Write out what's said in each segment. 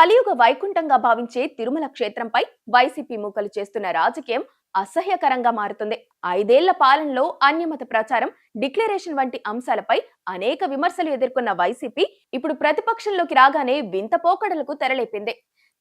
కలియుగ వైకుంఠంగా భావించే తిరుమల క్షేత్రంపై వైసీపీ మూకలు చేస్తున్న రాజకీయం అసహ్యకరంగా మారుతుంది. ఐదేళ్ళ పాలనలో అన్యమత ప్రచారం డిక్లరేషన్ వంటి అంశాలపై అనేక విమర్శలు ఎదుర్కొన్న వైసీపీ ఇప్పుడు ప్రతిపక్షంలోకి రాగానే వింత పోకడలకు తెరలేపింది.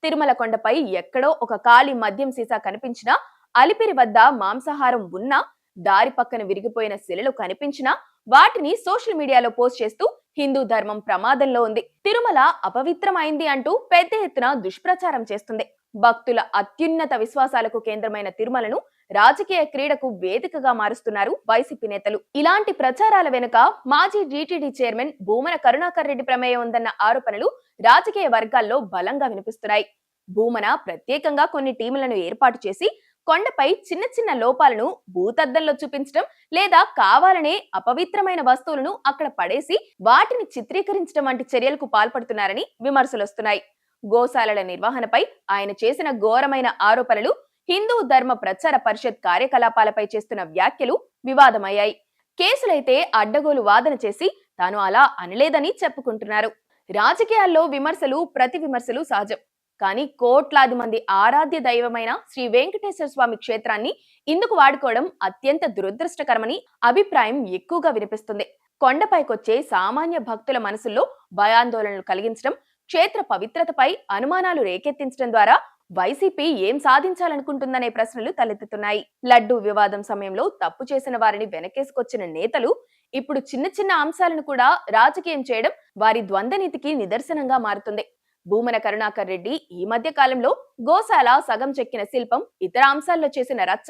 తిరుమల కొండపై ఎక్కడో ఒక ఖాళీ మద్యం సీసా కనిపించినా అలిపిరి వద్ద మాంసాహారం ఉన్నా దారి పక్కన విరిగిపోయిన శిలలు కనిపించినా వాటిని సోషల్ మీడియాలో పోస్ట్ చేస్తూ హిందూ ధర్మం ప్రమాదంలో ఉంది. తిరుమల అపవిత్రమైంది అంటూ పెద్ద ఎత్తున దుష్ప్రచారం చేస్తుంది. భక్తుల అత్యున్నత విశ్వాసాలకు కేంద్రమైన తిరుమలను రాజకీయ క్రీడకు వేదికగా మారుస్తున్నారు వైసీపీ నేతలు. ఇలాంటి ప్రచారాల వెనుక మాజీ జీటీడీ చైర్మన్ భూమన కరుణాకర్ రెడ్డి ప్రమేయం ఉందన్న ఆరోపణలు రాజకీయ వర్గాల్లో బలంగా వినిపిస్తున్నాయి. భూమన ప్రత్యేకంగా కొన్ని టీములను ఏర్పాటు చేసి కొండపై చిన్న చిన్న లోపాలను భూతద్దంలో చూపించడం లేదా కావాలనే అపవిత్రమైన వస్తువులను అక్కడ పడేసి వాటిని చిత్రీకరించడం వంటి చర్యలకు పాల్పడుతున్నారని విమర్శలొస్తున్నాయి. గోశాలల నిర్వహణపై ఆయన చేసిన ఘోరమైన ఆరోపణలు హిందూ ధర్మ ప్రచార పరిషత్ కార్యకలాపాలపై చేస్తున్న వ్యాఖ్యలు వివాదమయ్యాయి. కేసులైతే అడ్డగోలు వాదన చేసి తాను అలా అనలేదని చెప్పుకుంటున్నారు. రాజకీయాల్లో విమర్శలు ప్రతి విమర్శలు సహజం. కానీ కోట్లాది మంది ఆరాధ్య దైవమైన శ్రీ వెంకటేశ్వర స్వామి క్షేత్రాన్ని ఇందుకు వాడుకోవడం అత్యంత దురదృష్టకరమని అభిప్రాయం ఎక్కువగా వినిపిస్తుంది. కొండపైకొచ్చే సామాన్య భక్తుల మనసుల్లో భయాందోళనలు కలిగించడం క్షేత్ర పవిత్రతపై అనుమానాలు రేకెత్తించడం ద్వారా వైసీపీ ఏం సాధించాలనుకుంటుందనే ప్రశ్నలు తలెత్తుతున్నాయి. లడ్డూ వివాదం సమయంలో తప్పు చేసిన వారిని వెనకేసుకొచ్చిన నేతలు ఇప్పుడు చిన్న చిన్న అంశాలను కూడా రాజకీయం చేయడం వారి ద్వంద్వనీతికి నిదర్శనంగా మారుతుంది. భూమన కరుణాకర్ రెడ్డి ఈ మధ్య కాలంలో గోశాల సగం చెక్కిన శిల్పం ఇతర అంశాల్లో చేసిన రచ్చ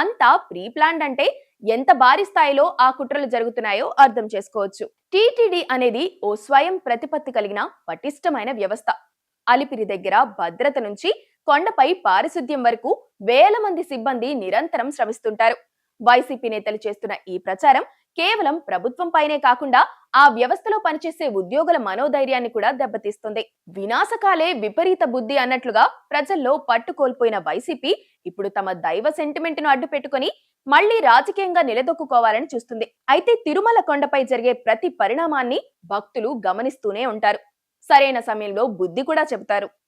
అంతా ప్రీ ప్లాన్డ్ అంటే ఎంత భారీ స్థాయిలో ఆ కుట్రలు జరుగుతున్నాయో అర్థం చేసుకోవచ్చు. టీటీడీ అనేది ఓ స్వయం ప్రతిపత్తి కలిగిన పటిష్టమైన వ్యవస్థ. అలిపిరి దగ్గర భద్రత నుంచి కొండపై పారిశుద్ధ్యం వరకు వేల మంది సిబ్బంది నిరంతరం శ్రమిస్తుంటారు. వైసీపీ నేతలు చేస్తున్న ఈ ప్రచారం కేవలం ప్రభుత్వం పైనే కాకుండా ఆ వ్యవస్థలో పనిచేసే ఉద్యోగుల మనోధైర్యాన్ని కూడా దెబ్బతీస్తుంది. వినాశకాలే విపరీత బుద్ధి అన్నట్లుగా ప్రజల్లో పట్టు కోల్పోయిన వైసీపీ ఇప్పుడు తమ దైవ సెంటిమెంట్ను అడ్డు పెట్టుకుని మళ్ళీ రాజకీయంగా నిలదొక్కుకోవాలని చూస్తుంది. అయితే తిరుమల కొండపై జరిగే ప్రతి పరిణామాన్ని భక్తులు గమనిస్తూనే ఉంటారు. సరైన సమయంలో బుద్ధి కూడా చెబుతారు.